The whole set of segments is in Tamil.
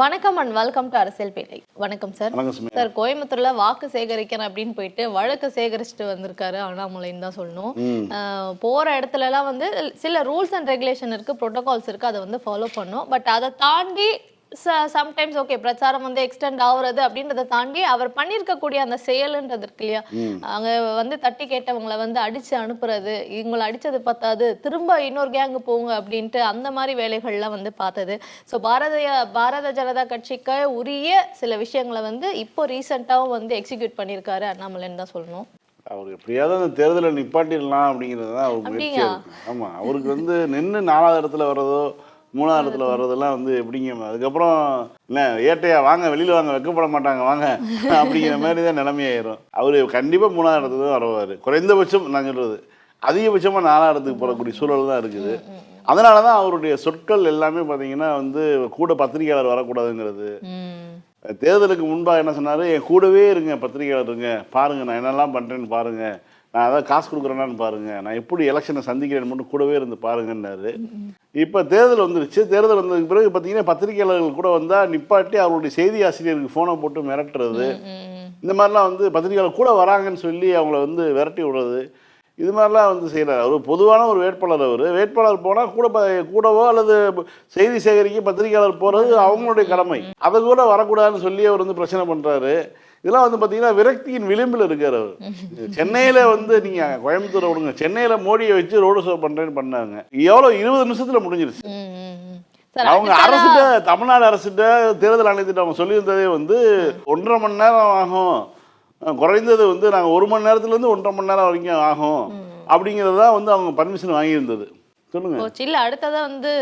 வணக்கம் அண்ட் வெல்கம் டு அரசியல் பேட்டை. வணக்கம் சார். சார் கோயம்புத்தூர்ல வாக்கு சேகரிக்கிறேன் அப்படின்னு போயிட்டு வழக்கு சேகரிச்சுட்டு வந்திருக்காரு அண்ணாமலைன்னு தான் சொல்லணும். போற இடத்துல எல்லாம் வந்து சில ரூல்ஸ் அண்ட் ரெகுலேஷன் இருக்கு ப்ரோட்டோகால்ஸ் இருக்கு அதை வந்து ஃபாலோ பண்ணும் பட் அதை தாண்டி சம்டைம்ஸ் ஓகே பிரச்சாரம் வந்து எக்ஸ்டெண்ட் ஆகுறது அப்படின்றத தாண்டி அவர் பண்ணியிருக்கக்கூடிய அந்த செயலுன்றது இருக்கு இல்லையா? அங்க வந்து தட்டி கேட்டவங்களை வந்து அடிச்சு அனுப்புறது இவங்களை அடிச்சது பத்தாது திரும்ப இன்னொரு கேங்கு போங்க அப்படின்ட்டு அந்த மாதிரி வேலைகள்லாம் வந்து பார்த்தது. ஸோ பாரதிய பாரத ஜனதா கட்சிக்கு உரிய சில விஷயங்களை வந்து இப்போ ரீசெண்டாகவும் வந்து எக்ஸிக்யூட் பண்ணியிருக்காரு அண்ணாமலைன்னு தான் சொல்லணும். அவர் எப்படியாவது அந்த தேர்தலை நிப்பாட்டிடலாம் அப்படிங்கிறது தான் அவர்? இருக்கு. ஆமாம் அவருக்கு வந்து நின்று நாலாவது இடத்துல வர்றதோ மூணாவது இடத்துல வர்றதெல்லாம் வந்து எப்படிங்க அதுக்கப்புறம் என்ன ஏட்டையா வாங்க வெளியில் வாங்க வைக்கப்பட மாட்டாங்க வாங்க அப்படிங்கிற மாதிரி தான் நிலைமையாயிரும். அவர் கண்டிப்பாக மூணாவது இடத்துக்கு தான் வருவார். குறைந்தபட்சம் நான் சொல்கிறது அதிகபட்சமாக நாலாவது இடத்துக்கு போகக்கூடிய சூழல் தான் இருக்குது. அதனால தான் அவருடைய சொற்கள் எல்லாமே பார்த்தீங்கன்னா வந்து கூட பத்திரிகையாளர் வரக்கூடாதுங்கிறது. தேர்தலுக்கு முன்பாக என்ன சொன்னார் என் கூடவே இருங்க பத்திரிகையாளர் இருங்க பாருங்க நான் என்னெல்லாம் பண்ணுறேன்னு பாருங்க நான் அதான் காசு கொடுக்குறேன்னான்னு பாருங்க. நான் எப்படி எலெக்ஷனை சந்திக்கிறேன்னு மட்டும் கூடவே இருந்து பாருங்கன்னாரு. இப்போ தேர்தல் வந்துருச்சு. தேர்தல் வந்ததுக்கு பிறகு பார்த்தீங்கன்னா பத்திரிகையாளர்கள் கூட வந்தால் நிப்பாட்டி அவருடைய செய்தி ஆசிரியருக்கு ஃபோனை போட்டு மிரட்டுறது. இந்த மாதிரிலாம் வந்து பத்திரிகையாளர் கூட வராங்கன்னு சொல்லி அவங்கள வந்து விரட்டி விடுறது. இது மாதிரிலாம் வந்து செய்கிறார் அவர் பொதுவான ஒரு வேட்பாளர் அவர். வேட்பாளர் போனால் கூட கூடவோ அல்லது செய்தி சேகரிக்க பத்திரிகையாளர் போகிறது அவங்களுடைய கடமை. அதை கூட வரக்கூடாதுன்னு சொல்லி அவர் வந்து பிரச்சனை பண்ணுறாரு இதெல்லாம் வந்து பார்த்தீங்கன்னா விரக்தியின் விளிம்பில் இருக்கார் அவர். சென்னையில் வந்து நீங்கள் கோயம்புத்தூரை விடுங்க. சென்னையில் மோடியை வச்சு ரோடு ஷோ பண்ணுறேன்னு பண்ணாங்க. எவ்வளோ இருபது நிமிஷத்தில் முடிஞ்சிருச்சு. அவங்க அரசுகிட்ட தமிழ்நாடு அரசுகிட்ட தேர்தல் ஆணையத்திட்ட அவங்க சொல்லியிருந்ததே வந்து ஒன்றரை மணி நேரம் ஆகும். குறைந்தது வந்து நாங்கள் ஒரு மணி நேரத்துலேருந்து ஒன்றரை மணி நேரம் வரைக்கும் ஆகும். அப்படிங்கிறது தான் வந்து அவங்க பர்மிஷன் வாங்கியிருந்தது. சொல்லுங்க. இல்ல அடுத்ததா வந்து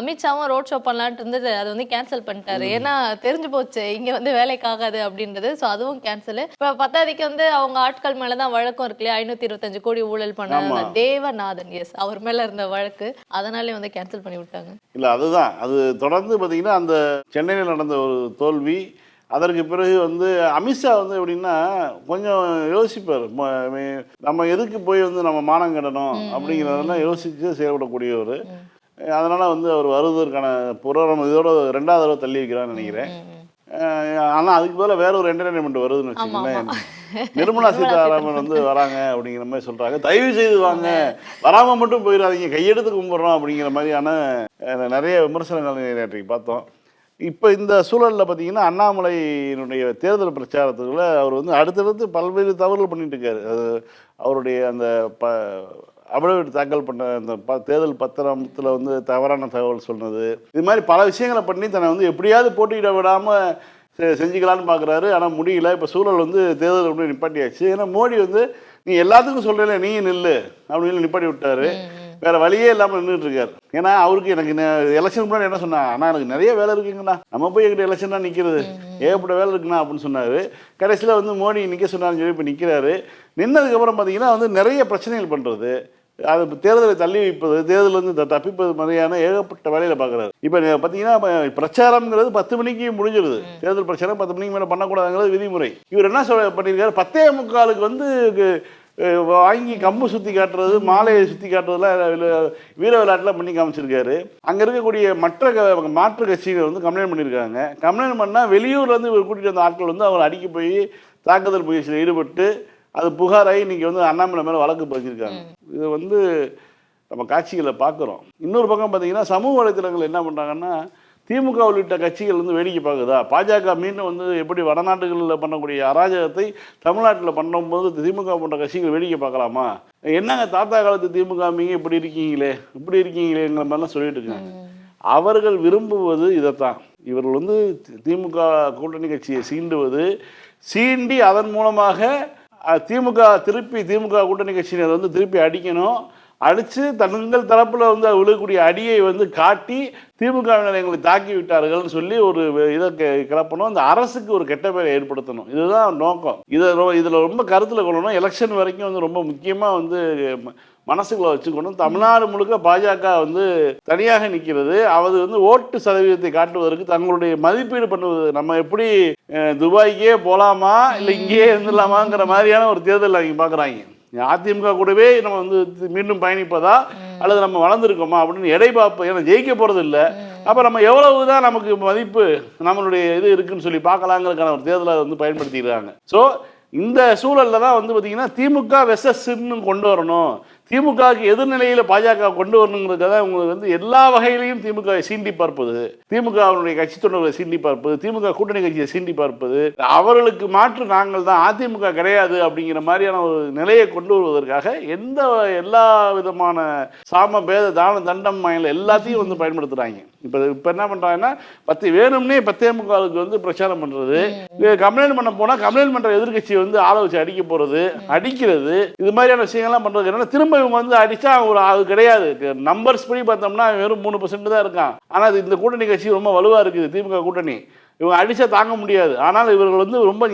அமித்ஷாவும் ரோட் ஷோ பண்ணலான்ட்டு இருந்தது. அதை வந்து கேன்சல் பண்ணிட்டாரு. ஏன்னா தெரிஞ்சு போச்சு. இங்க வந்து வேலைக்கு ஆகாது அப்படின்றது. சோ அதுவும் கேன்சல் இப்ப பத்தாதிக்கு வந்து அவங்க ஆட்கள் மேலதான் வழக்கம் இருக்கு இல்லையா? ஐநூத்தி இருபத்தஞ்சு கோடி ஊழல் பண்ணாங்க. தேவநாதன் எஸ் அவர் மேல இருந்த வழக்கு. அதனாலே வந்து கேன்சல் பண்ணி விட்டாங்க. இல்லை அதுதான். அது தொடர்ந்து பார்த்தீங்கன்னா அந்த சென்னையில் நடந்த ஒரு தோல்வி அதற்கு பிறகு வந்து அமித்ஷா வந்து எப்படின்னா கொஞ்சம் யோசிப்பார். நம்ம எதுக்கு போய் வந்து நம்ம மானம் கட்டணும் அப்படிங்கிறதெல்லாம் யோசித்து செயல்படக்கூடியவர். அதனால் வந்து அவர் வருவதற்கான புரோகிராம் இதோட ரெண்டாவது தடவை தள்ளி வைக்கிறான்னு நினைக்கிறேன். ஆனால் அதுக்கு பதிலாக வேற ஒரு என்டர்டைன்மெண்ட் வருதுன்னு வச்சுக்கோங்களேன். நிர்மலா சீதாராமன் வந்து வராங்க அப்படிங்கிற மாதிரி சொல்றாங்க. தயவு செய்து வாங்க. வராம மட்டும் போயிடாதீங்க. கையெடுத்து கும்பிட்றோம் அப்படிங்கிற மாதிரியான நிறைய விமர்சனங்கள் நேற்றைக்கு பார்த்தோம். இப்போ இந்த சூழலில் பார்த்தீங்கன்னா அண்ணாமலையினுடைய தேர்தல் பிரச்சாரத்துக்குள்ள அவர் வந்து அடுத்தடுத்து பல்வேறு தவறுகள் பண்ணிட்டு இருக்காரு. அது அவருடைய அந்த ப அவ்வளவு தாக்கல் பண்ண அந்த ப தேர்தல் பத்திரத்தில் வந்து தவறான தகவல் சொன்னது. இது மாதிரி பல விஷயங்களை பண்ணி தன்னை வந்து எப்படியாவது போட்டியிட விடாமல் செ- செஞ்சுக்கலான்னு பார்க்குறாரு ஆனால் முடியல. இப்போ சூழல் வந்து தேர்தல் அப்படி நிப்பாட்டியாச்சு. ஏன்னா மோடி வந்து நீ எல்லாத்துக்கும் சொல்கிறல நீ நில்லு அப்படின்னு நிப்பாட்டி விட்டாரு. வேற வழியே இல்லாமல் நின்றுட்டு இருக்காரு ஏன்னா அவருக்கு எனக்கு எலெக்ஷன் முன்னாடி என்ன சொன்னா அண்ணா எனக்கு நிறைய வேலை இருக்குங்கண்ணா. நம்ம போய் எங்கிட்ட எலெக்ஷன் தான் நிற்கிறது ஏகப்பட்ட வேலை இருக்குண்ணா அப்படின்னு சொன்னாரு. கடைசியில் வந்து மோடி நிற்க சொன்னாருன்னு சொல்லி இப்போ நிற்கிறாரு நின்னதுக்கப்புறம் பார்த்தீங்கன்னா வந்து நிறைய பிரச்சனைகள் பண்ணுறது அது தேர்தலை தள்ளி வைப்பது தேர்தல் வந்து தப்பிப்பது மாதிரியான ஏகப்பட்ட வேலையில பார்க்குறாரு இப்போ பார்த்தீங்கன்னா பிரச்சாரம்ங்கிறது பத்து மணிக்கு முடிஞ்சிருது. தேர்தல் பிரச்சாரம் பத்து மணிக்கு மேலே பண்ணக்கூடாதுங்கிறது விதிமுறை. இவர் என்ன சொல்ல பண்ணியிருக்காரு பத்தே முக்காலுக்கு வந்து வாங்கி கம்பு சுற்றி காட்டுறது மாலையை சுற்றி காட்டுறதுலாம் வீர விளையாட்டுலாம் பண்ணி காமிச்சிருக்காரு. அங்கே இருக்கக்கூடிய மற்ற க- மாற்று கட்சிகள் வந்து கம்ப்ளைண்ட் பண்ணியிருக்காங்க. கம்ப்ளைண்ட் பண்ணால் வெளியூர்லேருந்து இவர் கூட்டிகிட்டு வந்த ஆட்கள் வந்து அவர் அடிக்க போய் தாக்குதல் முயற்சியில் ஈடுபட்டு அது புகாராகி இன்னைக்கு வந்து அண்ணாமலை மேலே வழக்கு பதிஞ்சிருக்காங்க. இது வந்து நம்ம காட்சிகளை பார்க்குறோம். இன்னொரு பக்கம் பார்த்தீங்கன்னா சமூக வலைத்தளங்கள் என்ன பண்ணுறாங்கன்னா திமுக உள்ளிட்ட கட்சிகள் வந்து வேடிக்கை பார்க்குதா? பாஜக மீண்டும் வந்து எப்படி வடநாட்டுகளில் பண்ணக்கூடிய அராஜகத்தை தமிழ்நாட்டில் பண்ணும்போது திமுக போன்ற கட்சிகள் வேடிக்கை பார்க்கலாமா? என்னங்க தாத்தா காலத்து திமுக மீங்க இப்படி இருக்கீங்களே இப்படி இருக்கீங்களேங்கிற மாதிரிலாம் சொல்லிட்டு இருக்காங்க. அவர்கள் விரும்புவது இதைத்தான். இவர்கள் வந்து திமுக கூட்டணி கட்சியை சீண்டுவது சீண்டி அதன் மூலமாக திமுக திருப்பி திமுக கூட்டணி கட்சியினர் வந்து திருப்பி அடிக்கணும். அடித்து தங்கள் தரப்பில் வந்து விழுகக்கூடிய அடியை வந்து காட்டி திமுகவினர் எங்களை தாக்கி விட்டார்கள்னு சொல்லி ஒரு இதை கிளப்பணும். அந்த அரசுக்கு ஒரு கெட்ட பேரை ஏற்படுத்தணும். இதுதான் நோக்கம். இதை ரொ- இதில் ரொம்ப கருத்தில் கொள்ளணும். எலெக்ஷன் வரைக்கும் வந்து ரொம்ப முக்கியமாக வந்து ம- மனசுக்குள்ள வச்சுக்கணும். தமிழ்நாடு முழுக்க பாஜக வந்து தனியாக நிற்கிறது அது வந்து ஓட்டு சதவீதத்தை காட்டுவதற்கு தங்களுடைய மதிப்பீடு பண்ணுவது. நம்ம எப்படி துபாய்க்கே போகலாமா இல்லை இங்கேயே இருந்துடலாமாங்கிற மாதிரியான ஒரு தேர்தல் அவங்க பார்க்குறாங்க அதிமுக கூடவே நம்ம வந்து மீண்டும் பயணிப்பதா? அல்லது நம்ம வளர்ந்துருக்கோமா? அப்படின்னு எடை பார்ப்போம் ஏன்னா ஜெயிக்க போகிறது இல்லை அப்போ நம்ம எவ்வளவு தான் நமக்கு மதிப்பு நம்மளுடைய இது இருக்குன்னு சொல்லி பார்க்கலாங்கிறதுக்கான ஒரு தேர்தலை வந்து பயன்படுத்திக்கிறாங்க. ஸோ இந்த சூழல்ல தான் வந்து பார்த்திங்கன்னா திமுக வெசஸ்ன்னு கொண்டு வரணும். திமுகவுக்கு எதிர்நிலையில் பாஜக கொண்டு வரணுங்கிறதுக்காக உங்களுக்கு வந்து எல்லா வகையிலையும் திமுக சீண்டி பார்ப்பது. திமுகவினுடைய கட்சி தொண்டர்களை சீண்டி பார்ப்பது திமுக கூட்டணி கட்சியை சீண்டி பார்ப்பது. அவர்களுக்கு மாற்று நாங்கள் தான் அதிமுக கிடையாது அப்படிங்கிற மாதிரியான ஒரு நிலையை கொண்டு வருவதற்காக எந்த எல்லா விதமான சாம பேத தான தண்டம் மயல எல்லாத்தையும் வந்து பயன்படுத்துகிறாங்க இப்போ இப்போ என்ன பண்ணுறாங்கன்னா பத்து வேணும்னே பத்தேமுகாவுக்கு வந்து பிரச்சாரம் பண்ணுறது கம்ப்ளைண்ட் பண்ண போனால் கம்ப்ளைண்ட் பண்ணுற எதிர்க்கட்சியை வந்து ஆளை வச்சு அடிக்க போகிறது அடிக்கிறது. இது மாதிரியான விஷயங்கள்லாம் பண்ணுறது என்னன்னா திரும்ப இவங்க வந்து அடித்தா ஒரு அது கிடையாது. நம்பர்ஸ் படி பார்த்தோம்னா வெறும் மூணு பர்சன்ட் தான் இருக்கான். ஆனால் இந்த கூட்டணி கட்சி ரொம்ப வலுவாக இருக்குது திமுக கூட்டணி. இவங்க அடிச்சா தாங்க முடியாது. ஆனால் இவர்கள் வந்து ரொம்ப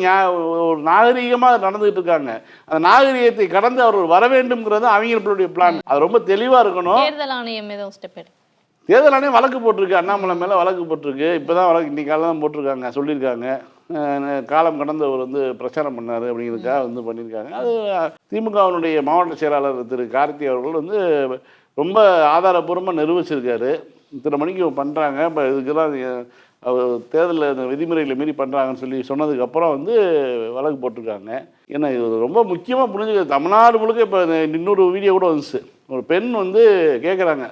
ஒரு நாகரீகமாக நடந்துகிட்டு இருக்காங்க. அந்த நாகரீகத்தை கடந்து அவர்கள் வர வேண்டும்ங்கிறது அவங்களுடைய பிளான் அது ரொம்ப தெளிவாக இருக்கணும். தேர்தல் ஆணையம் ஏதோ ஸ்டெப் தேர்தல் ஆணையம் வழக்கு போட்டிருக்கு. அண்ணாமலை மேலே வழக்கு போட்டிருக்கு. இப்போ தான் வழக்கு இன்னைக்கு தான் போட்டிருக்காங்க சொல்லியிருக்காங்க. காலம் கடந்தவர் வந்து பிரச்சாரம் பண்ணார் அப்படிங்கிறதுக்காக வந்து பண்ணியிருக்காங்க. அது திமுகவினுடைய மாவட்ட செயலாளர் திரு கார்த்தி அவர்கள் வந்து ரொம்ப ஆதாரபூர்வமாக நிரூபிச்சிருக்காரு. இத்தனை மணிக்கு பண்ணுறாங்க இப்போ இதுக்கெல்லாம் அவர் தேர்தலில் இந்த விதிமுறைகளை மீறி பண்ணுறாங்கன்னு சொல்லி சொன்னதுக்கப்புறம் வந்து வழக்கு போட்டிருக்காங்க. ஏன்னா இது ரொம்ப முக்கியமாக புரிஞ்சுக்க தமிழ்நாடு முழுக்க இப்போ இன்னொரு வீடியோ கூட வந்துச்சு. ஒரு பெண் வந்து கேட்குறாங்க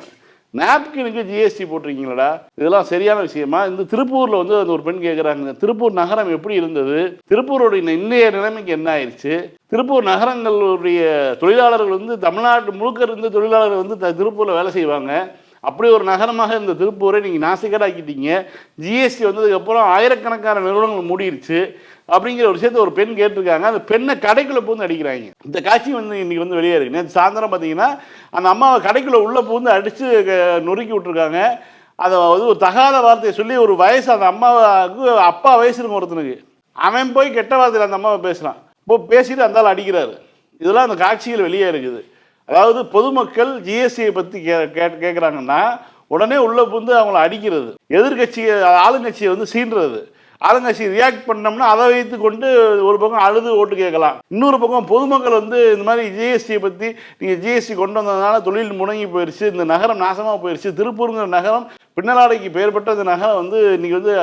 நாப்கினுக்கு ஜிஎஸ்டி போட்டிருக்கீங்களடா. இதெல்லாம் சரியான விஷயமா? இந்த திருப்பூரில் வந்து அந்த ஒரு பெண் கேட்குறாங்க திருப்பூர் நகரம் எப்படி இருந்தது? திருப்பூருடைய இன்னைய நிலைமைக்கு என்ன ஆயிடுச்சு? திருப்பூர் நகரங்களுடைய தொழிலாளர்கள் வந்து தமிழ்நாட்டு முழுக்க இருந்து தொழிலாளர்கள் வந்து த- திருப்பூரில் வேலை செய்வாங்க. அப்படி ஒரு நகரமாக இந்த திருப்பூரை நீங்கள் நாசிக்கடாக்கிட்டீங்க ஜிஎஸ்டி வந்ததுக்கப்புறம் ஆயிரக்கணக்கான நிறுவனங்கள் மூடிடுச்சு அப்படிங்கிற ஒரு விஷயத்த ஒரு பெண் கேட்டிருக்காங்க. அந்த பெண்ணை கடைக்குள்ளே பூந்து அடிக்கிறாங்க. இந்த காட்சி வந்து இன்னைக்கு வந்து வெளியே இருக்கு. நேற்று சாயந்தரம் பார்த்தீங்கன்னா அந்த அம்மாவை கடைக்குள்ளே உள்ளே பூந்து அடித்து நொறுக்கி விட்டுருக்காங்க. அதை வந்து ஒரு தகாத வார்த்தையை சொல்லி ஒரு வயசு அந்த அம்மாவுக்கு அப்பா வயசு இருக்கும் ஒருத்தனுக்கு. அவன் போய் கெட்ட வார்த்தையில் அந்த அம்மாவை பேசுகிறான் இப்போ பேசிட்டு அந்த ஆள் அடிக்கிறாரு. இதெல்லாம் அந்த காட்சிகள் வெளியே இருக்குது. அதாவது பொதுமக்கள் ஜிஎஸ்டியை பற்றி கே கே- கேட்குறாங்கன்னா உடனே உள்ளே புந்து அவங்கள அடிக்கிறது. எதிர்கட்சியை ஆளுங்கட்சியை வந்து சீன்றது ஆளுங்கட்சி ரியாக்ட் பண்ணோம்னா அதை வைத்து கொண்டு ஒரு பக்கம் அழுது ஓட்டு கேட்கலாம். இன்னொரு பக்கம் பொதுமக்கள் வந்து இந்த மாதிரி ஜிஎஸ்டியை பற்றி நீங்கள் ஜிஎஸ்டி கொண்டு வந்ததுனால தொழில் முடங்கி போயிடுச்சு இந்த நகரம் நாசமாக போயிடுச்சு திருப்பூருங்கிற நகரம் பின்னலாடைக்கு பெயர் பெற்ற நகரம் வந்து இன்னைக்கு வந்து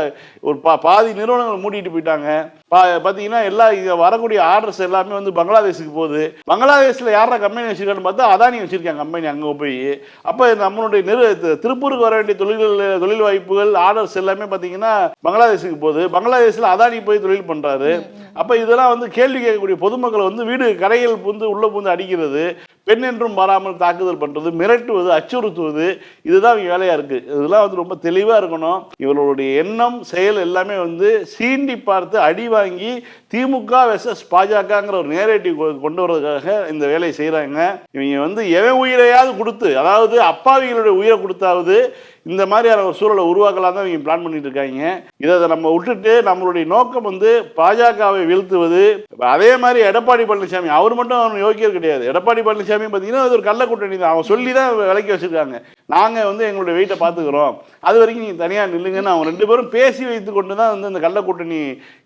ஒரு பா பாதி நிறுவனங்கள் மூடிட்டு போயிட்டாங்க. பா பார்த்தீங்கன்னா எல்லா இங்கே வரக்கூடிய ஆர்டர்ஸ் எல்லாமே வந்து பங்களாதேஷுக்கு போகுது. பங்களாதேஷில் யாரா கம்பெனி வச்சிருக்கான்னு பார்த்தா அதானி வச்சிருக்காங்க கம்பெனி அங்கே போய். அப்போ நம்மளுடைய நிறு திருப்பூருக்கு வர வேண்டிய தொழில்கள் தொழில் வாய்ப்புகள் ஆர்டர்ஸ் எல்லாமே பார்த்தீங்கன்னா பங்களாதேஷுக்கு போகுது. பங்களாதேஷில் அதானி போய் தொழில் பண்ணுறாரு அப்போ இதெல்லாம் வந்து கேள்வி கேட்கக்கூடிய பொதுமக்கள் வந்து வீடு கடைகள் புந்து உள்ளே புந்து அடிக்கிறது. பெண் என்றும் பாராமல் தாக்குதல் பண்ணுறது மிரட்டுவது அச்சுறுத்துவது இதுதான் இவங்க வேலையாக இருக்குது இதெல்லாம் வந்து ரொம்ப தெளிவாக இருக்கணும். இவர்களுடைய எண்ணம் செயல் எல்லாமே வந்து சீண்டி பார்த்து அடி வாங்கி திமுக வெர்சஸ் பாஜகங்கிற ஒரு நேரேட்டிவ் கொண்டு வர்றதுக்காக இந்த வேலையை செய்கிறாங்க இவங்க வந்து எவன் உயிரையாவது கொடுத்து அதாவது அப்பாவிகளுடைய உயிரை கொடுத்தாவது இந்த மாதிரியான ஒரு சூழலை உருவாக்கலாம் தான் இவங்க பிளான் பண்ணிட்டு இருக்காங்க. இதை நம்ம விட்டுட்டு நம்மளுடைய நோக்கம் வந்து பாஜகவை வீழ்த்துவது. அதே மாதிரி எடப்பாடி பழனிசாமி அவர் மட்டும் அவன் யோக்கியர் கிடையாது. எடப்பாடி பழனிசாமி பார்த்தீங்கன்னா அது ஒரு கள்ள கூட்டணி தான். அவன் சொல்லி தான் விலைக்கு வச்சிருக்காங்க. நாங்கள் வந்து எங்களுடைய வெயிட்டை பார்த்துக்குறோம். அது வரைக்கும் நீங்கள் தனியாக நில்லுங்கன்னு அவங்க ரெண்டு பேரும் பேசி வைத்து கொண்டு தான் வந்து இந்த கள்ள கூட்டணி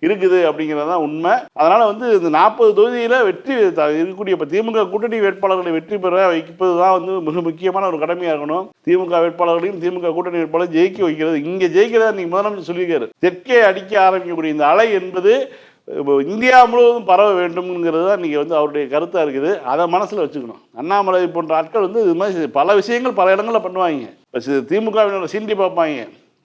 இருக்குது அப்படிங்கிறது தான் உண்மை. அதனால் வந்து இந்த நாற்பது தொகுதியில் வெற்றி இருக்கக்கூடிய இப்போ திமுக கூட்டணி வேட்பாளர்களை வெற்றி பெற வைப்பது தான் வந்து மிக முக்கியமான ஒரு கடமையாக இருக்கணும். திமுக வேட்பாளர்களையும் திமுக கூட்டணி வேட்பாளர் ஜெயிக்க வைக்கிறது. இங்கே ஜெயிக்கிறதா நீங்கள் முதலமைச்சர் சொல்லியிருக்காரு. தெற்கே அடிக்க ஆரம்பிக்கக்கூடிய இந்த அலை என்பது இந்தியா முழுவதும் பரவ வேண்டும்ங்கிறது தான் நீங்கள் வந்து அவருடைய கருத்தாக இருக்குது. அதை மனசில் வச்சுக்கணும். அண்ணாமலை போன்ற ஆட்கள் வந்து இது மாதிரி பல விஷயங்கள் பல இடங்களில் பண்ணுவாங்க. இப்போ சீண்டி பார்ப்பாங்க.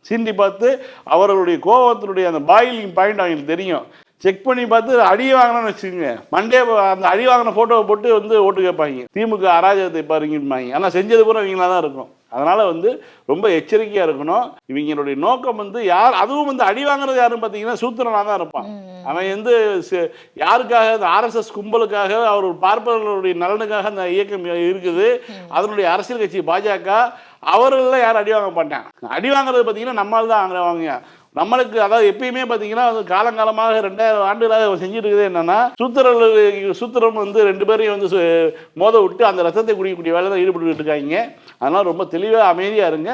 சீண்டி பார்த்து அவர்களுடைய கோபத்தினுடைய அந்த பாயிலிங் பாயிண்ட் அவங்களுக்கு தெரியும். செக் பண்ணி பார்த்து அடி வாங்கினோன்னு வச்சுக்கோங்க. மண்டே அந்த அடி வாங்கின ஃபோட்டோவை போட்டு வந்து ஓட்டு கேட்பாங்க. திமுக அராஜகத்தை பாருங்கம்பாங்க. ஆனால் செஞ்சது பூரா இவங்களா தான் இருக்கும் அதனால் வந்து ரொம்ப எச்சரிக்கையாக இருக்கணும். இவங்களுடைய நோக்கம் வந்து யார் அதுவும் வந்து அடி வாங்குறது யாருன்னு பார்த்தீங்கன்னா சூத்திரனாக தான் இருப்பான். அவன் வந்து யாருக்காக இந்த ஆர்எஸ்எஸ் கும்பலுக்காக அவர் பார்ப்பவர்களுடைய நலனுக்காக அந்த இயக்கம் இருக்குது. அதனுடைய அரசியல் கட்சி பாஜக அவர்கள்லாம் யாரும் அடி வாங்க மாட்டாங்க. அடி வாங்குறது பார்த்தீங்கன்னா நம்மால் தான் வாங்குவாங்க நம்மளுக்கு அதாவது எப்பயுமே பார்த்தீங்கன்னா அது காலங்காலமாக ரெண்டாயிரம் ஆண்டுகளாக செஞ்சுட்டு இருக்குது என்னன்னா சூத்திரர்கள் சூத்திரம் வந்து ரெண்டு பேரையும் வந்து மோத விட்டு அந்த ரத்தத்தை குடிக்கக்கூடிய வேலை தான் ஈடுபட்டு இருக்காங்க. அதனால் ரொம்ப தெளிவாக அமைதியாக இருங்க.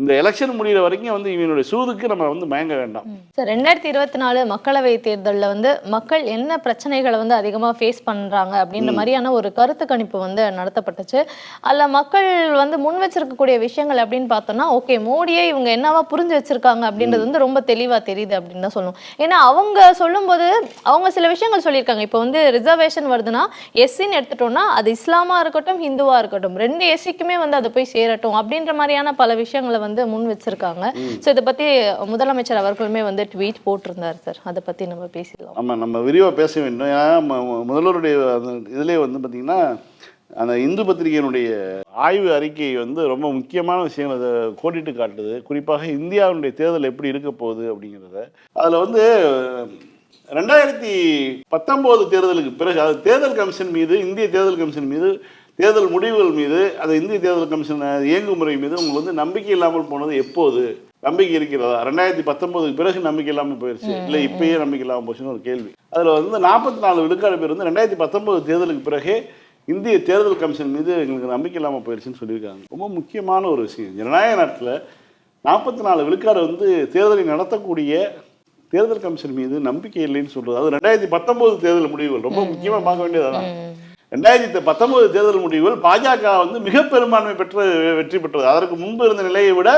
இந்த எலெக்ஷன் முடிகிற வரைக்கும் வந்து இவனுடைய சூதுக்கு நம்ம வந்து மயங்க வேண்டாம். சார் ரெண்டாயிரத்தி இருபத்தி நாலு மக்களவை தேர்தலில் வந்து மக்கள் என்ன பிரச்சனைகளை வந்து அதிகமாக ஃபேஸ் பண்ணுறாங்க அப்படின்ற மாதிரியான ஒரு கருத்து கணிப்பு வந்து நடத்தப்பட்டுச்சு. அதில் மக்கள் வந்து முன் வச்சிருக்கக்கூடிய விஷயங்கள் அப்படின்னு பார்த்தோம்னா ஓகே மோடியை இவங்க என்னவா புரிஞ்சு வச்சிருக்காங்க அப்படின்றது வந்து ரொம்ப தெளிவாக தெரியுது அப்படின்னு தான் சொல்லணும். ஏன்னா அவங்க சொல்லும்போது அவங்க சில விஷயங்கள் சொல்லியிருக்காங்க. இப்போ வந்து ரிசர்வேஷன் வருதுன்னா எஸ்சின்னு எடுத்துட்டோம்னா அது இஸ்லாமா இருக்கட்டும் ஹிந்துவா இருக்கட்டும் ரெண்டு எஸ்சிக்குமே வந்து அது போய் சேரட்டும் அப்படின்ற மாதிரியான பல விஷயங்களை வந்து முன் வச்சிருக்காங்க. ஸோ இதை பத்தி முதலமைச்சர் அவர்களுமே வந்து ட்வீட் போட்டிருந்தார் சார் அதை பத்தி நம்ம பேசிடலாம். ஆமாம் நம்ம விரிவாக பேச வேண்டும். ஏன்னா முதல்வருடைய இதிலே வந்து பார்த்திங்கன்னா அந்த இந்து பத்திரிகையினுடைய ஆய்வு அறிக்கை வந்து ரொம்ப முக்கியமான விஷயங்களை அதை கோடிட்டு காட்டுது. குறிப்பாக இந்தியாவினுடைய தேர்தல் எப்படி இருக்க போகுது அப்படிங்கிறத. அதில் வந்து ரெண்டாயிரத்தி பத்தொம்போது தேர்தலுக்கு பிறகு அது தேர்தல் கமிஷன் மீது இந்திய தேர்தல் கமிஷன் மீது தேர்தல் முடிவுகள் மீது அது இந்திய தேர்தல் கமிஷன் இயங்குமுறை மீது உங்களுக்கு வந்து நம்பிக்கை இல்லாமல் போனது எப்போது? நம்பிக்கை இருக்கிறதா? ரெண்டாயிரத்தி பத்தொன்பதுக்கு பிறகு நம்பிக்கை இல்லாமல் போயிடுச்சு இல்லை இப்பயே நம்பிக்கை இல்லாமல் போச்சுன்னு ஒரு கேள்வி. அதில் வந்து நாற்பத்தி நாலு விழுக்காடு பேர் வந்து ரெண்டாயிரத்தி பத்தொன்பது தேர்தலுக்கு பிறகு இந்திய தேர்தல் கமிஷன் மீது எங்களுக்கு நம்பிக்கை இல்லாமல் போயிடுச்சுன்னு சொல்லியிருக்காங்க. ரொம்ப முக்கியமான ஒரு விஷயம். ஜனநாயக நாட்டில் நாற்பத்தி நாலு விழுக்காடு வந்து தேர்தலை நடத்தக்கூடிய தேர்தல் கமிஷன் மீது நம்பிக்கை இல்லைன்னு சொல்றது. அது ரெண்டாயிரத்தி பத்தொன்பது தேர்தல் முடிவுகள். ரொம்ப முக்கியமா பார்க்க வேண்டியது அதான் ரெண்டாயிரத்தி பத்தொன்பது தேர்தல் முடிவில் பாஜக வந்து மிக பெரும்பான்மை பெற்று வெற்றி பெற்றது. அதற்கு முன்பு இருந்த நிலையை விட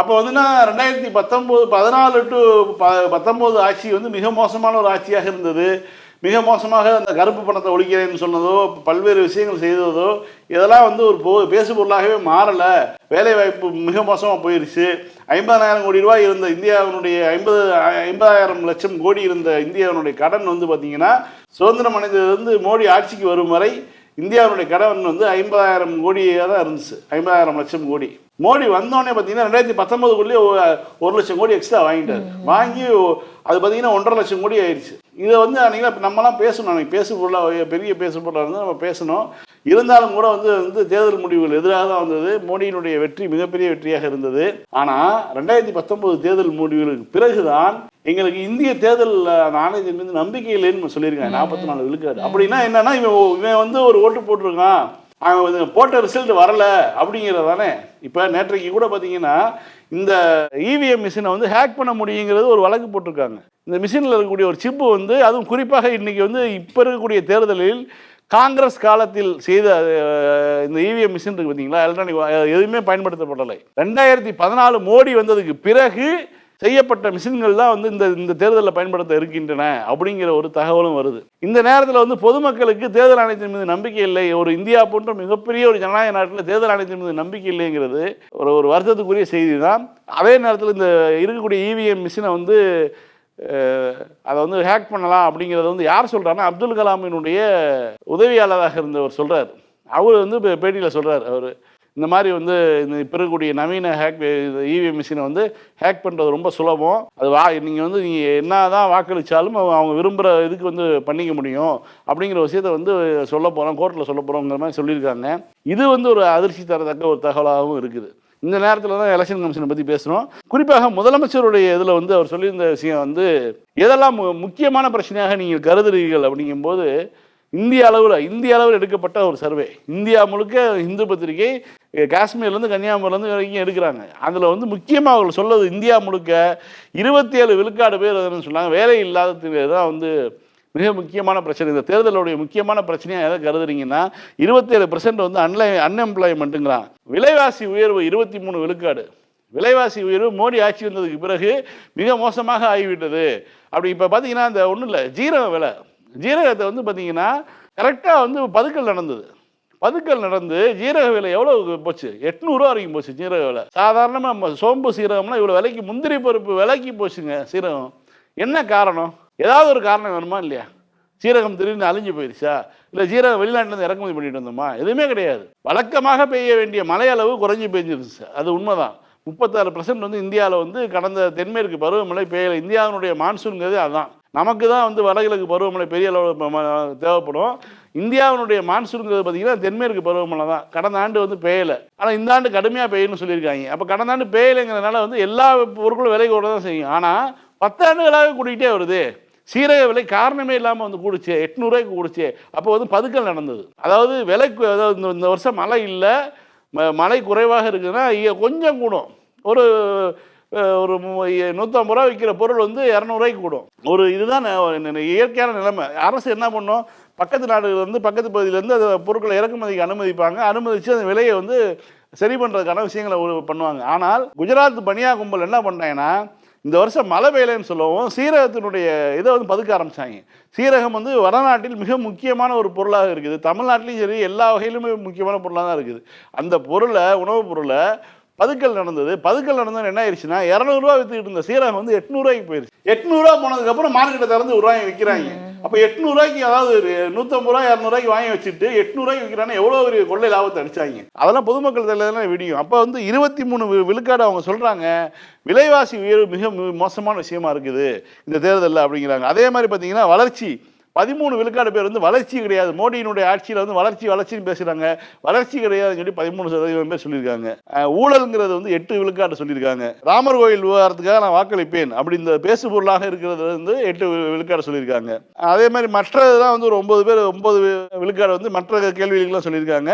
அப்போ வந்துன்னா ரெண்டாயிரத்தி பத்தொம்போது பதினாலு டு ப பத்தொம்போது ஆட்சி வந்து மிக மோசமான ஒரு ஆட்சியாக இருந்தது. மிக மோசமாக அந்த கருப்பு பணத்தை ஒழிக்கிறேன்னு சொன்னதோ பல்வேறு விஷயங்கள் செய்ததோ இதெல்லாம் வந்து ஒரு போ பேசுபொருளாகவே மாறலை. வேலைவாய்ப்பு மிக மோசமாக போயிடுச்சு ஐம்பதாயிரம் கோடி ரூபாய் இருந்த இந்தியாவினுடைய ஐம்பது ஐம்பதாயிரம் லட்சம் கோடி இருந்த இந்தியாவினுடைய கடன் வந்து பார்த்திங்கன்னா சுதந்திரம் அடைந்தது மோடி ஆட்சிக்கு வரும் வரை இந்தியாவுடைய கடன் வந்து ஐம்பதாயிரம் கோடியாக தான் இருந்துச்சு. ஐம்பதாயிரம் லட்சம் கோடி. மோடி வந்தோடனே பார்த்தீங்கன்னா ரெண்டாயிரத்தி பத்தொன்பதுக்குள்ளேயே ஒரு லட்சம் கோடி எக்ஸ்ட்ரா வாங்கிட்டாரு. வாங்கி அது பார்த்தீங்கன்னா ஒன்றரை லட்சம் கோடி ஆயிடுச்சு. இதை வந்து அன்றைக்கி நம்மலாம் பேசணும். அன்றைக்கி பேசு பொருளாக பெரிய பேசு பொருளாக இருந்து நம்ம பேசணும். இருந்தாலும் கூட வந்து வந்து தேர்தல் முடிவுகள் எதிராக தான் வந்தது. மோடியினுடைய வெற்றி மிகப்பெரிய வெற்றியாக இருந்தது. ஆனால் ரெண்டாயிரத்தி பத்தொன்பது தேர்தல் முடிவுகளுக்கு பிறகுதான் எங்களுக்கு இந்திய தேர்தல் ஆணையத்தின் மீது நம்பிக்கை இல்லைன்னு சொல்லியிருக்காங்க. நாற்பத்தி நாலு விழுக்காடு. அப்படின்னா என்னன்னா இவன் இவன் வந்து ஒரு ஓட்டு போட்டிருக்கான். அவன் போட்ட ரிசல்ட் வரல அப்படிங்கிறது தானே இப்போ நேற்றைக்கு கூட பார்த்தீங்கன்னா இந்த இவிஎம் மிஷினை வந்து ஹேக் பண்ண முடியுங்கிறது ஒரு வழக்கு போட்டிருக்காங்க. இந்த மிஷினில் இருக்கக்கூடிய ஒரு சிப்பு வந்து அதுவும் குறிப்பாக இன்னைக்கு வந்து இப்போ இருக்கக்கூடிய தேர்தலில் காங்கிரஸ் காலத்தில் செய்த இந்த இவிஎம் மிஷின் இருக்கு பார்த்தீங்களா எலக்ட்ரானிக் எதுவுமே பயன்படுத்தப்படலை. ரெண்டாயிரத்தி பதினாலு மோடி வந்ததுக்கு பிறகு செய்யப்பட்ட மிஷின்கள் தான் வந்து இந்த இந்த தேர்தலில் பயன்படுத்த இருக்கின்றன அப்படிங்கிற ஒரு தகவலும் வருது. இந்த நேரத்தில் வந்து பொதுமக்களுக்கு தேர்தல் ஆணையத்தின் மீது நம்பிக்கை இல்லை. ஒரு இந்தியா போன்ற மிகப்பெரிய ஒரு ஜனநாயக நாட்டில் தேர்தல் ஆணையத்தின் மீது நம்பிக்கை இல்லைங்கிறது ஒரு ஒரு வருத்தத்துக்குரிய செய்தி தான். அதே நேரத்தில் இந்த இருக்கக்கூடிய இவிஎம் மிஷினை வந்து அதை வந்து ஹேக் பண்ணலாம் அப்படிங்கிறத வந்து யார் சொல்கிறாருன்னா அப்துல் கலாமினுடைய உதவியாளராக இருந்தவர் சொல்கிறார் அவர் வந்து பேட்டியில் சொல்கிறார் அவர் இந்த மாதிரி வந்து இந்த இப்போ இருக்கக்கூடிய நவீன ஹேக் இவிஎம் மிஷினை வந்து ஹேக் பண்ணுறது ரொம்ப சுலபம். அது வா நீங்கள் வந்து நீங்கள் என்ன தான் வாக்களித்தாலும் அவங்க அவங்க விரும்புகிற இதுக்கு வந்து பண்ணிக்க முடியும் அப்படிங்கிற விஷயத்தை வந்து சொல்ல போகிறோம் கோர்ட்டில் சொல்ல போகிறோங்கிற மாதிரி சொல்லியிருக்காங்க. இது வந்து ஒரு அதிர்ச்சி தரத்தக்க ஒரு தகவலாகவும் இருக்குது. இந்த நேரத்தில் தான் எலெக்ஷன் கமிஷனை பற்றி பேசுகிறோம் குறிப்பாக முதலமைச்சருடைய இதில் வந்து அவர் சொல்லியிருந்த விஷயம் வந்து எதெல்லாம் மு- முக்கியமான பிரச்சனையாக நீங்கள் கருதுறீர்கள் அப்படிங்கும்போது இந்திய அளவில் இந்திய அளவில் எடுக்கப்பட்ட ஒரு சர்வே இந்தியா முழுக்க இந்து பத்திரிகை காஷ்மீர்லேருந்து கன்னியாகுமரிலேருந்து வரைக்கும் எடுக்கிறாங்க. அதில் வந்து முக்கியமாக அவர் சொல்றது இந்தியா முழுக்க இருபத்தி ஏழு விழுக்காடு பேர் அதுன்னு சொன்னாங்க. வேலை இல்லாத தான் வந்து மிக முக்கியமான பிரச்சனை. இந்த தேர்தலுடைய முக்கியமான பிரச்சனையாக எதை கருதுறீங்கன்னா இருபத்தேழு பர்சன்ட் வந்து அன்லை அன்எம்ப்ளாய்மெண்ட்டுங்கிறான் விலைவாசி உயர்வு இருபத்தி மூணு விழுக்காடு. விலைவாசி உயர்வு மோடி ஆட்சி வந்ததுக்கு பிறகு மிக மோசமாக ஆகிவிட்டது. அப்படி இப்போ பார்த்தீங்கன்னா இந்த ஒன்றும் இல்லை ஜீரக விலை. ஜீரகத்தை வந்து பார்த்தீங்கன்னா கரெக்டாக வந்து பதுக்கல் நடந்தது. பதுக்கல் நடந்து ஜீரக விலை எவ்வளோ போச்சு? எட்நூறுவா வரைக்கும் போச்சு ஜீரக விலை. சாதாரணமாக நம்ம சோம்பு சீரகம்னா இவ்வளோ விலைக்கு முந்திரி பருப்பு விலைக்கு போச்சுங்க சீரகம். என்ன காரணம்? ஏதாவது ஒரு காரணம் வேணுமா இல்லையா? சீரகம் திடீர்னு அழிஞ்சு போயிடுச்சா இல்லை சீரகம் வெளிநாட்டிலேருந்து இறக்குமதி பண்ணிட்டு வந்தோமா? எதுவுமே கிடையாது. வழக்கமாக பெய்ய வேண்டிய மழை அளவு குறைஞ்சி பெஞ்சிருச்சு அது உண்மைதான். முப்பத்தாறு பர்சன்ட் வந்து இந்தியாவில் வந்து கடந்த தென்மேற்கு பருவமழை பெய்யல. இந்தியாவினுடைய மான்சூன்கிறது அதுதான் நமக்கு தான் வந்து வடகிழக்கு பருவமழை பெரிய அளவில் தேவைப்படும். இந்தியாவினுடைய மான்சூனுங்கிறது பார்த்தீங்கன்னா தென்மேற்கு பருவமழை தான். கடந்த ஆண்டு வந்து பெய்யலை. ஆனால் இந்த ஆண்டு கடுமையாக பெய்யணும்னு சொல்லியிருக்காங்க. அப்போ கடந்த ஆண்டு பெய்யலைங்கிறதுனால வந்து எல்லா பொருட்களும் விலை கூட தான் செய்யும் ஆனால் பத்தாண்டுகளாக கூட்டிகிட்டே வருது. சீரக விலை காரணமே இல்லாமல் வந்து கூடுச்சு எட்நூறுவாய்க்கு கூடுச்சு. அப்போ வந்து பதுக்கல் நடந்தது. அதாவது விலை அதாவது இந்த இந்த வருஷம் மழை இல்லை ம- மழை குறைவாக இருக்குதுன்னா கொஞ்சம் கூடும். ஒரு ஒரு நூற்றம்பது ரூபா விற்கிற பொருள் வந்து இரநூறுவாய்க்கு கூடும். ஒரு இதுதான் இயற்கையான நிலைமை. அரசு என்ன பண்ணும்? பக்கத்து நாடுகள்லேருந்து வந்து பக்கத்து பகுதியிலேருந்து அந்த பொருட்களை இறக்குமதிக்கு அனுமதிப்பாங்க. அனுமதித்து அந்த விலையை வந்து சரி பண்ணுறதுக்கான விஷயங்களை பண்ணுவாங்க. ஆனால் குஜராத் பனியா கும்பல் என்ன பண்ணாங்கன்னா இந்த வருஷம் மழை பெய்யலைன்னு சொல்லவும் சீரகத்தினுடைய இதை வந்து பதுக்க ஆரம்பிச்சாங்க. சீரகம் வந்து வடநாட்டில் மிக முக்கியமான ஒரு பொருளாக இருக்குது. தமிழ்நாட்டிலையும் சரி எல்லா வகையிலுமே முக்கியமான பொருளாக தான் இருக்குது. அந்த பொருளை உணவுப் பொருளை பதுக்கல் நடந்தது. பதுக்கல் நடந்தது என்ன ஆயிடுச்சுன்னா இரநூறுவா வித்துக்கிட்டு இருந்த சீரகம் வந்து எட்நூறுவாய்க்கு போயிருச்சு. எட்நூறுவா போனதுக்கப்புறம் மார்க்கெட்டை திறந்து ஒரு ரூபாய் விற்கிறாங்க அப்போ எட்நூறுவாய்க்கு அதாவது ஒரு நூற்றம்பது ரூபா இரநூறுவாய்க்கு வாங்கி வச்சுட்டு எட்நூறுவாய்க்கு விற்கிறான்னு எவ்வளோ ஒரு கொள்ளை லாபத்தை அடிச்சாங்க. அதெல்லாம் பொதுமக்கள் தலையில விடியும். அப்போ வந்து இருபத்தி மூணு விழுக்காடு அவங்க சொல்கிறாங்க விலைவாசி உயர்வு மிக மோசமான விஷயமா இருக்குது. இந்த தேர்தலில் அப்படிங்கிறாங்க. அதே மாதிரி பார்த்தீங்கன்னா வளர்ச்சி. பதிமூணு விழுக்காடு பேர் வந்து வளர்ச்சி கிடையாது. மோடியினுடைய ஆட்சியில் வந்து வளர்ச்சி வளர்ச்சின்னு பேசுகிறாங்க வளர்ச்சி கிடையாதுன்னு சொல்லி பதிமூணு சதவீதம் பேர் சொல்லியிருக்காங்க. ஊழல்ங்கிறது வந்து எட்டு விழுக்காடு சொல்லியிருக்காங்க. ராமர் கோயில் விவகாரத்துக்காக நான் வாக்களிப்பேன். அப்படி இந்த பேசு பொருளாக இருக்கிறது வந்து எட்டு விழுக்காடு சொல்லியிருக்காங்க. அதே மாதிரி மற்றதுதான் வந்து ஒரு ஒன்பது பேர் ஒன்பது விழுக்காடு வந்து மற்ற கேள்விகளுக்கெல்லாம் சொல்லியிருக்காங்க.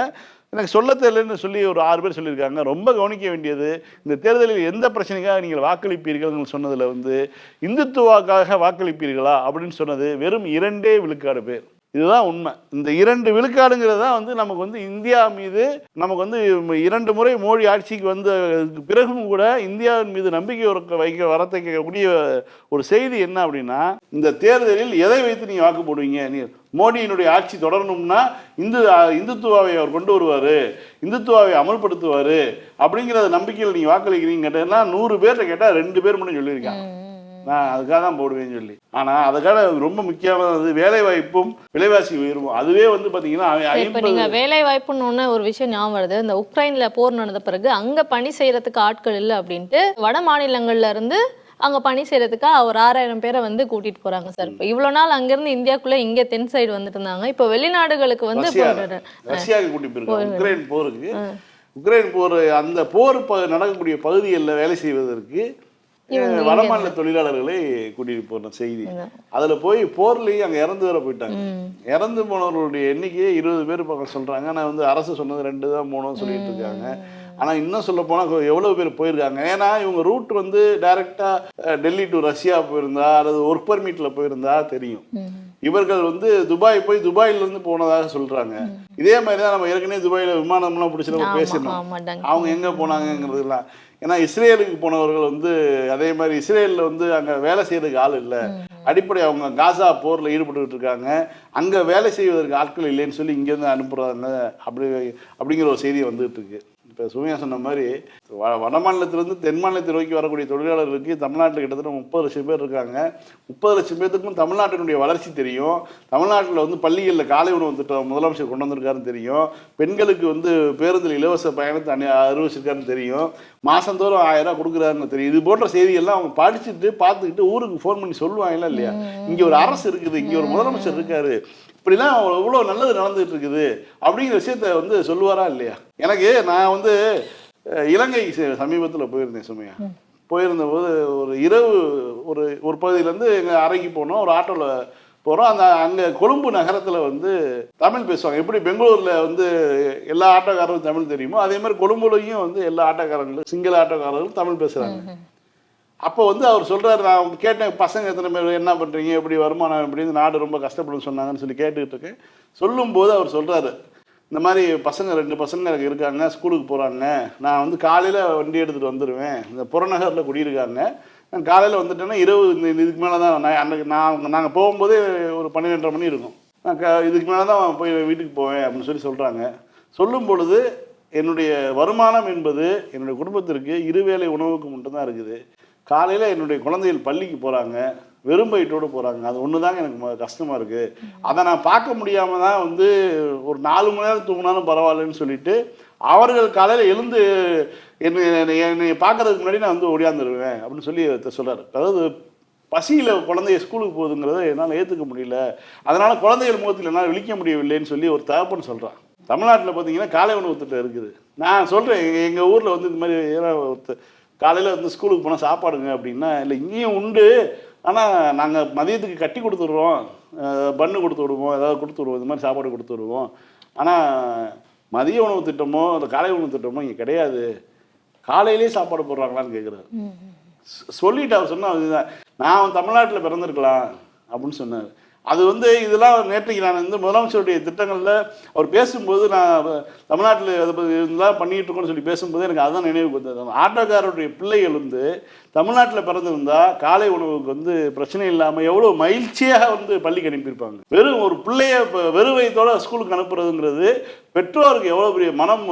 எனக்கு சொல்ல தெரியலன்னு சொல்லி ஒரு ஆறு பேர் சொல்லியிருக்காங்க. ரொம்ப கவனிக்க வேண்டியது இந்த தேர்தலில் எந்த பிரச்சனைக்காக நீங்கள் வாக்களிப்பீர்கள் சொன்னதில் வந்து இந்துத்துவாக்காக வாக்களிப்பீர்களா அப்படின்னு சொன்னது வெறும் இரண்டே விழுக்காடு பேர். இதுதான் உண்மை. இந்த இரண்டு விழுக்காடுங்கிறது தான் வந்து நமக்கு வந்து இந்தியா மீது நமக்கு வந்து இரண்டு முறை மோடி ஆட்சிக்கு வந்த பிறகும் கூட இந்தியாவின் மீது நம்பிக்கை வைக்க- வைக்க வரத்தைக்கக்கூடிய ஒரு செய்தி என்ன அப்படின்னா இந்த தேர்தலில் எதை வைத்து நீங்கள் வாக்கு போடுவீங்க? நீ மோடியினுடைய ஆட்சி தொடரணும்னா இந்து இந்துத்துவாவை அவர் கொண்டு வருவார் இந்துத்துவாவை அமல்படுத்துவார் அப்படிங்கிற நம்பிக்கையில் நீங்கள் வாக்களிக்கிறீங்க கேட்டீங்கன்னா நூறு பேர்கிட்ட கேட்டால் ரெண்டு பேர் மட்டும் சொல்லியிருக்காங்க. நான் அதுக்காக தான் போடுவேன்னு சொல்லி. ஆனால் அதுக்காக ரொம்ப முக்கியமானது வேலை வாய்ப்பும் விலைவாசி உயர்வும். அதுவே வந்து பார்த்தீங்கன்னா வேலை வாய்ப்புன்னு ஒண்ணு ஒரு விஷயம் ஞாபகம் வருது. இந்த உக்ரைன்ல போர் நடந்த பிறகு அங்க பணி செய்யறதுக்கு ஆட்கள் இல்லை அப்படின்ட்டு வட மாநிலங்கள்ல இருந்து அங்க பணி செய்யறதுக்கு ஒரு ஆறாயிரம் பேரை வந்து கூட்டிட்டு போறாங்க சார். இப்போ இவ்வளவு நாள் அங்கிருந்து இந்தியாக்குள்ள இங்க தென் சைடு வந்துட்டு இருந்தாங்க இப்போ வெளிநாடுகளுக்கு வந்து உக்ரைன் போருக்கு. உக்ரைன் போர் அந்த போர் நடக்கக்கூடிய பகுதிகளில் வேலை செய்வதற்கு வடமாநில தொழிலாளர்களை கூட்டிட்டு போன செய்தி. அதுல போய் போர்லயும் அங்க இறந்து வர போயிட்டாங்க. இறந்து போனவர்களுடைய எண்ணிக்கையே இருபது பேர் பக்கம் சொல்றாங்க. ஆனா வந்து அரசு சொன்னது ரெண்டு தான் மூணும் சொல்லிட்டு இருக்காங்க. ஆனா இன்னும் சொல்ல போனா கொ- எவ்வளவு பேர் போயிருக்காங்க? ஏன்னா இவங்க ரூட் வந்து டைரக்டா டெல்லி டு ரஷ்யா போயிருந்தா அல்லது ஒர்க் பர்மிட்ல போயிருந்தா தெரியும். இவர்கள் வந்து துபாய் போய் துபாயில இருந்து போனதாக சொல்றாங்க. இதே மாதிரி தான் நம்ம ஏற்கனவே துபாயில விமானம்லாம் பிடிச்சி நம்ம பேசணும் அவங்க எங்க போனாங்கங்கிறதுலாம். ஏன்னா இஸ்ரேலுக்கு போனவர்கள் வந்து அதே மாதிரி இஸ்ரேலில் வந்து அங்க வேலை செய்யறதுக்கு ஆள் இல்லை. அடிப்படை அவங்க காசா போர்ல ஈடுபட்டுக்கிட்டு இருக்காங்க. அங்க வேலை செய்வதற்கு ஆட்கள் இல்லைன்னு சொல்லி இங்கேருந்து அனுப்புறாங்க. அப்படி அப்படிங்கிற ஒரு செய்தி வந்துகிட்டு இருக்கு. இப்போ சுமையா சொன்ன மாதிரி வட மாநிலத்திலிருந்து தென் மாநிலத்தை நோக்கி வரக்கூடிய தொழிலாளர்களுக்கு தமிழ்நாட்டில் கிட்டத்தட்ட முப்பது லட்சம் பேர் இருக்காங்க. முப்பது லட்சம் பேர்த்துக்கும் தமிழ்நாட்டினுடைய வளர்ச்சி தெரியும். தமிழ்நாட்டில் வந்து பள்ளிகளில் காலை உணவு திட்டம் முதலமைச்சர் கொண்டு வந்திருக்காருன்னு தெரியும். பெண்களுக்கு வந்து பேருந்தில் இலவச பயணத்தை அணி அறிவிச்சிருக்காருன்னு தெரியும். மாதந்தோறும் ஆயிரம் ரூபாய் கொடுக்குறாருன்னு தெரியும். இது போன்ற செய்தியெல்லாம் அவங்க படிச்சுட்டு பார்த்துக்கிட்டு ஊருக்கு ஃபோன் பண்ணி சொல்லுவாங்கல்ல இல்லையா? இங்கே ஒரு அரசு இருக்குது இங்கே ஒரு முதலமைச்சர் இருக்காரு. இப்படிலாம் எவ்வளோ நல்லது நடந்துட்டு இருக்குது. அப்படிங்கிற விஷயத்த வந்து சொல்லுவாரா இல்லையா? எனக்கு நான் வந்து இலங்கை சமீபத்தில் போயிருந்தேன் சுமையா. போயிருந்த போது ஒரு இரவு ஒரு ஒரு பகுதியிலேருந்து எங்கள் அறைக்கு போனோம் ஒரு ஆட்டோவில் போகிறோம் அந்த அங்கே கொழும்பு நகரத்தில் வந்து தமிழ் பேசுவாங்க. எப்படி பெங்களூரில் வந்து எல்லா ஆட்டோக்காரர்களும் தமிழ் தெரியுமோ அதே மாதிரி கொழும்புலையும் வந்து எல்லா ஆட்டோக்காரங்களும் சிங்கள ஆட்டோக்காரர்களும் தமிழ் பேசுகிறாங்க அப்போ வந்து அவர் சொல்றாரு நான் கேட்டேன் பசங்க எத்தனை பேர் என்ன பண்றீங்க எப்படி வருமானம் எப்படி? நாடு ரொம்ப கஷ்டப்படும் சொன்னாங்கன்னு சொல்லி கேட்டுக்கிட்டு இருக்கேன். சொல்லும்போது அவர் சொல்றாரு இந்த மாதிரி பசங்க ரெண்டு பசங்க எனக்கு இருக்காங்க ஸ்கூலுக்கு போகிறாங்க நான் வந்து காலையில் வண்டி எடுத்துகிட்டு வந்துடுவேன் இந்த புறநகரில் குடியிருக்காங்க. நான் காலையில் வந்துட்டேன்னா இரவு இந்த இதுக்கு மேலே தான் நான் அன்றைக்கி நான் நாங்கள் போகும்போதே ஒரு பன்னிரெண்டரை மணி இருக்கும். நான் க இதுக்கு மேலே தான் போய் வீட்டுக்கு போவேன் அப்படின்னு சொல்லி சொல்கிறாங்க சொல்லும் பொழுது என்னுடைய வருமானம் என்பது என்னுடைய குடும்பத்திற்கு இருவேளை உணவுக்கு மட்டும்தான் இருக்குது. காலையில் என்னுடைய குழந்தைகள் பள்ளிக்கு போகிறாங்க வெறும் வயிற்றோடு போகிறாங்க அது ஒன்று தாங்க எனக்கு கஷ்டமாக இருக்குது அதை நான் பார்க்க முடியாமல் தான் வந்து ஒரு நாலு மணி நேரம் தூங்கினாலும் பரவாயில்லன்னு சொல்லிட்டு அவர்கள் காலையில் எழுந்து என்னை என்னை- பார்க்கறதுக்கு முன்னாடி நான் வந்து ஓடியாந்துருவேன் அப்படின்னு சொல்லி சொல்கிறார் அதாவது பசியில் குழந்தைய ஸ்கூலுக்கு போகுதுங்கிறத என்னால் ஏற்றுக்க முடியல. அதனால் குழந்தைகள் முகத்தில் என்னால் விழிக்க முடியவில்லைன்னு சொல்லி ஒரு தகப்பன் சொல்கிறான் தமிழ்நாட்டில் பார்த்தீங்கன்னா காலை உணவு திட்டம் இருக்குது. நான் சொல்கிறேன் எங்கள் ஊரில் வந்து இந்த மாதிரி காலையில் வந்து ஸ்கூலுக்கு போனால் சாப்பாடுங்க அப்படின்னா இல்லை இங்கேயும் உண்டு ஆனால் நாங்கள் மதியத்துக்கு கட்டி கொடுத்துட்றோம் பண்ணு கொடுத்து விடுவோம் ஏதாவது கொடுத்து விடுவோம். இந்த மாதிரி சாப்பாடு கொடுத்து விடுவோம். ஆனால் மதிய உணவு திட்டமோ அந்த காலை உணவு திட்டமோ இங்கே கிடையாது. காலையிலேயே சாப்பாடு போடுறாங்களான்னு கேட்குறாரு சொல்லிட்டு அவர் சொன்னா அதுதான். நான் தமிழ்நாட்டில் பிறந்திருக்கலாம் அப்படின்னு சொன்னார். அது வந்து இதெல்லாம் நேற்றைக்கு நான் வந்து முதலமைச்சருடைய திட்டங்களில் அவர் பேசும்போது நான் தமிழ்நாட்டில் அதை பத்தி இதெல்லாம் பண்ணிட்டு இருக்கோம்னு சொல்லி பேசும்போது எனக்கு அதுதான் நினைவு வந்தது ஆட்டோக்காரருடைய பிள்ளைகள் வந்து தமிழ்நாட்டில் பிறந்திருந்தால் காலை உணவுக்கு வந்து பிரச்சனை இல்லாமல் எவ்வளோ மகிழ்ச்சியாக வந்து பள்ளிக்கு அனுப்பியிருப்பாங்க. வெறும் ஒரு பிள்ளைய இப்போ வெறும் வயத்தோட ஸ்கூலுக்கு அனுப்புறதுங்கிறது பெற்றோருக்கு எவ்வளோ பெரிய மனம்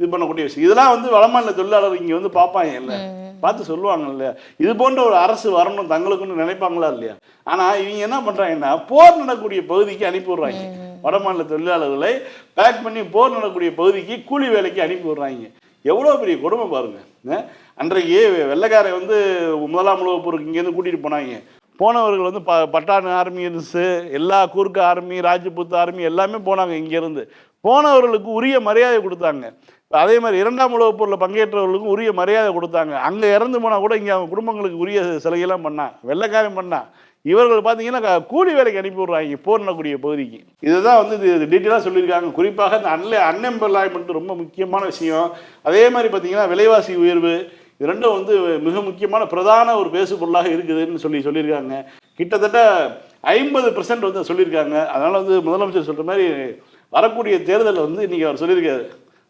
இது பண்ணக்கூடிய விஷயம். இதெல்லாம் வந்து வடமாநில தொழிலாளர் இங்கே வந்து பார்ப்பாங்க இல்லை. பார்த்து சொல்லுவாங்க இல்லையா? இது போன்ற ஒரு அரசு வரணும் தங்களுக்குன்னு நினைப்பாங்களா இல்லையா? ஆனால் இவங்க என்ன பண்ணுறாங்கன்னா போர் நடக்கக்கூடிய பகுதிக்கு அனுப்பி விடுறாங்க. வடமாநில தொழிலாளர்களை பேக் பண்ணி போர் நடக்கக்கூடிய பகுதிக்கு கூலி வேலைக்கு அனுப்பி விடுறாங்க. எவ்வளோ பெரிய கொடுமை பாருங்க. அஹ் அன்றைக்கு வெள்ளைக்காரை வந்து முதலாம் உலகப் போருக்கு இங்கேருந்து கூட்டிகிட்டு போனாங்க. போனவர்கள் வந்து ப பட்டான் ஆர்மியன்ஸு எல்லா கூர்க்க ஆர்மி ராஜபுத் ஆர்மி எல்லாமே போனாங்க இங்கேருந்து. போனவர்களுக்கு உரிய மரியாதை கொடுத்தாங்க. அதே மாதிரி இரண்டாம் உலகப் போரில் பங்கேற்றவர்களுக்கும் உரிய மரியாதை கொடுத்தாங்க. அங்கே இறந்து போனால் கூட இங்கே அவங்க குடும்பங்களுக்கு உரிய சிலையெல்லாம் பண்ணான் வெள்ளைக்காரன் பண்ணான் இவர்கள் பார்த்தீங்கன்னா கூலி வேலைக்கு அனுப்பி விடுறாங்க போர் நடக்கூடிய பகுதிக்கு. இதுதான் வந்து இது டீட்டெயிலாக சொல்லியிருக்காங்க. குறிப்பாக இந்த அன்ல அன்எம்ப்ளாய்மெண்ட் ரொம்ப முக்கியமான விஷயம். அதே மாதிரி பார்த்தீங்கன்னா விலைவாசி உயர்வு இது ரெண்டும் வந்து மிக முக்கியமான பிரதான ஒரு பேசு பொருளாக இருக்குதுன்னு சொல்லி சொல்லியிருக்காங்க. கிட்டத்தட்ட ஐம்பது பெர்சன்ட் வந்து சொல்லியிருக்காங்க. அதனால் வந்து முதலமைச்சர் சொல்கிற மாதிரி வரக்கூடிய தேர்தலில் வந்து இன்றைக்கி அவர் சொல்லியிருக்காரு.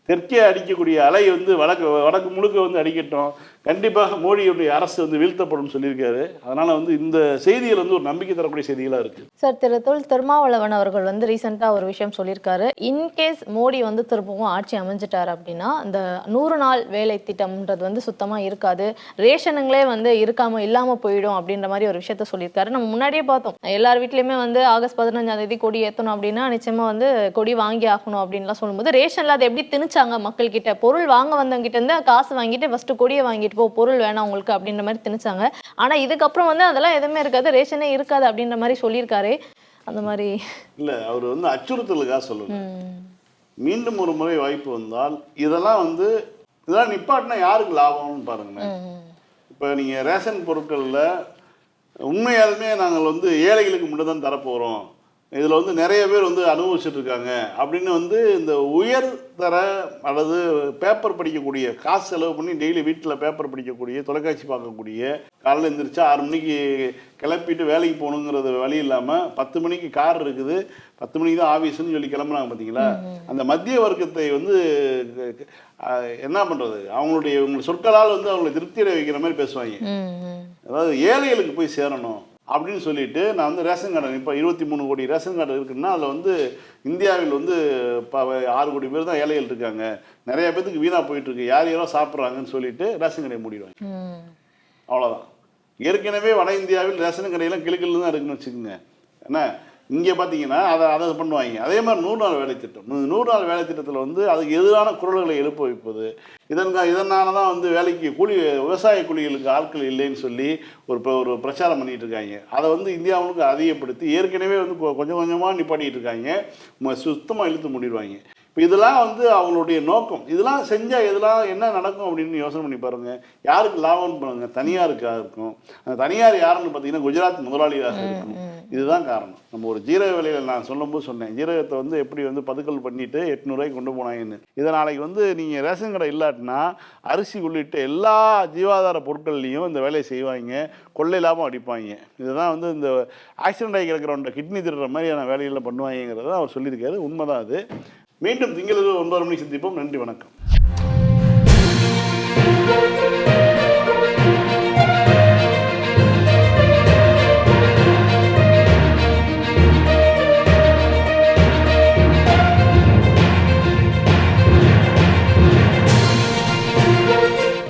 தெற்கே அடிக்கக்கூடிய அலை வந்து வடக்கு வடக்கு முழுக்க வந்து அடிக்கட்டும். கண்டிப்பாக மோடியுடைய அரசு வந்து வீழ்த்தப்படும் சொல்லியிருக்காரு. அதனால வந்து இந்த செய்திகள் வந்து ஒரு நம்பிக்கை தரக்கூடிய செய்திகளாக இருக்கு. சார் திரு தொல் திருமாவளவன் அவர்கள் வந்து ரீசெண்டாக ஒரு விஷயம் சொல்லியிருக்காரு. இன்கேஸ் மோடி வந்து திரும்பவும் ஆட்சி அமைஞ்சிட்டார் அப்படின்னா இந்த நூறு நாள் வேலை திட்டம்ன்றது வந்து சுத்தமாக இருக்காது. ரேஷனுங்களே வந்து இருக்காம இல்லாமல் போயிடும் அப்படின்ற மாதிரி ஒரு விஷயத்த சொல்லியிருக்காரு. நம்ம முன்னாடியே பார்த்தோம். எல்லார் வீட்லையுமே வந்து ஆகஸ்ட் பதினஞ்சாம் தேதி கொடி ஏற்றணும் அப்படின்னா நிச்சயமா வந்து கொடி வாங்கி ஆகணும் அப்படின்லாம் சொல்லும்போது ரேஷனில் அதை எப்படி திணிச்சாங்க மக்கள் கிட்ட? பொருள் வாங்க வந்தவங்க கிட்ட இருந்து காசு வாங்கிட்டு ஃபர்ஸ்ட் கொடியை வாங்கிட்டு போ பொருள் வேணாம் உங்களுக்கு அப்படின்ற மாதிரி திணிச்சாங்க. ஆனால் இதுக்கப்புறம் வந்து அதெல்லாம் எதுவுமே இருக்காது. ரேஷனே இருக்காது அப்படின்ற மாதிரி சொல்லியிருக்காரு. அந்த மாதிரி. இல்லை அவர் வந்து அச்சுறுத்தலுக்காக சொல்லல. ம், மீண்டும் ஒரு முறை வாய்ப்பு வந்தால் இதெல்லாம் வந்து இதெல்லாம் நிப்பாட்டினா யாருக்கு லாபம்னு பாருங்களேன். இப்போ நீங்கள் ரேஷன் பொருட்களில் உண்மையாலுமே நாங்கள் வந்து ஏழைகளுக்கு மட்டும் தான் தரப்போகிறோம் இதில் வந்து நிறைய பேர் வந்து அனுபவிச்சுட்டு இருக்காங்க அப்படின்னு வந்து இந்த உயர்தர அல்லது பேப்பர் படிக்கக்கூடிய காசு செலவு பண்ணி டெய்லி வீட்டில் பேப்பர் படிக்கக்கூடிய தொலைக்காட்சி பார்க்கக்கூடிய காலையில் எந்திரிச்சா ஆறு மணிக்கு கிளப்பிட்டு வேலைக்கு போகணுங்கிறது வழி இல்லாமல் பத்து மணிக்கு கார் இருக்குது. பத்து மணிக்கு தான் ஆஃபீஸ்னு சொல்லி கிளம்புனாங்க பார்த்தீங்களா அந்த மத்திய வர்க்கத்தை வந்து என்ன பண்ணுறது அவங்களுடைய சொற்களால் வந்து அவங்களை திருப்தி வைக்கிற மாதிரி பேசுவாங்க. அதாவது ஏழைகளுக்கு போய் சேரணும். அப்படின்னு சொல்லிட்டு நான் வந்து ரேஷன் கார்டு இப்போ இருபத்தி மூணு கோடி ரேஷன் கார்டு இருக்குன்னா அதில் வந்து இந்தியாவில் வந்து இப்போ ஆறு கோடி பேர் தான் ஏழைகள் இருக்காங்க. நிறைய பேத்துக்கு வீணாக போயிட்டு இருக்கு. யார் யாரோ சாப்பிட்றாங்கன்னு சொல்லிட்டு ரேஷன் கடையை மூடிடுவாங்க. அவ்வளோதான் ஏற்கனவே வட இந்தியாவில் ரேஷன் கடையெல்லாம் கிளுக்கில் தான் இருக்குன்னு வச்சுக்கோங்க. என்ன? இங்கே பார்த்தீங்கன்னா அதை அதை பண்ணுவாங்க. அதே மாதிரி நூறு நாள் வேலை திட்டம் நூறு நாள் வேலை திட்டத்தில் வந்து அதுக்கு எதிரான குரல்களை எழுப்ப வைப்பது. இதன்கா இதனால தான் வந்து வேலைக்கு கூலி விவசாய கூலிகளுக்கு ஆட்கள் இல்லைன்னு சொல்லி ஒரு ஒரு பிரச்சாரம் பண்ணிகிட்டு இருக்காங்க. அதை வந்து இந்தியாவுக்கு அதிகப்படுத்தி ஏற்கனவே வந்து கொ- கொஞ்சம் கொஞ்சமாக நிப்பாட்டிகிட்டு இருக்காங்க. சுத்தமாக இழுத்து முடிடுவாங்க. இப்போ இதெல்லாம் வந்து அவங்களுடைய நோக்கம். இதெல்லாம் செஞ்சால் இதெல்லாம் என்ன நடக்கும் அப்படின்னு யோசனை பண்ணி பாருங்க. யாருக்கு லாபம்னு பாருங்க. தனியாருக்காக இருக்கும். அந்த தனியார் யாருன்னு பார்த்தீங்கன்னா குஜராத் முதலாளியாக இருக்கும். இதுதான் காரணம். நம்ம ஒரு ஜீரக விலையில் நான் சொல்லும்போது சொன்னேன். ஜீரகத்தை வந்து எப்படி வந்து பதுக்கல் பண்ணிட்டு எட்நூறுவாய்க்கு கொண்டு போனாங்கன்னு இதை நாளைக்கு வந்து நீங்கள் ரேஷன் கடை இல்லாட்டினா அரிசி உள்ளிட்ட எல்லா ஜீவாதார பொருட்கள்லையும் இந்த வேலையை செய்வாங்க. கொள்ளை லாபம் அடிப்பாங்க. இதுதான் வந்து இந்த ஆக்சிடென்ட் ஆகி கிடக்கிறவன்ட்ட கிட்னி திருடுற மாதிரியான வேலைகளை பண்ணுவாங்கிறத அவர் சொல்லியிருக்காரு. உண்மைதான் அது. மீண்டும் திங்களில் ஒன்பது மணிக்கு சந்திப்போம். நன்றி வணக்கம்.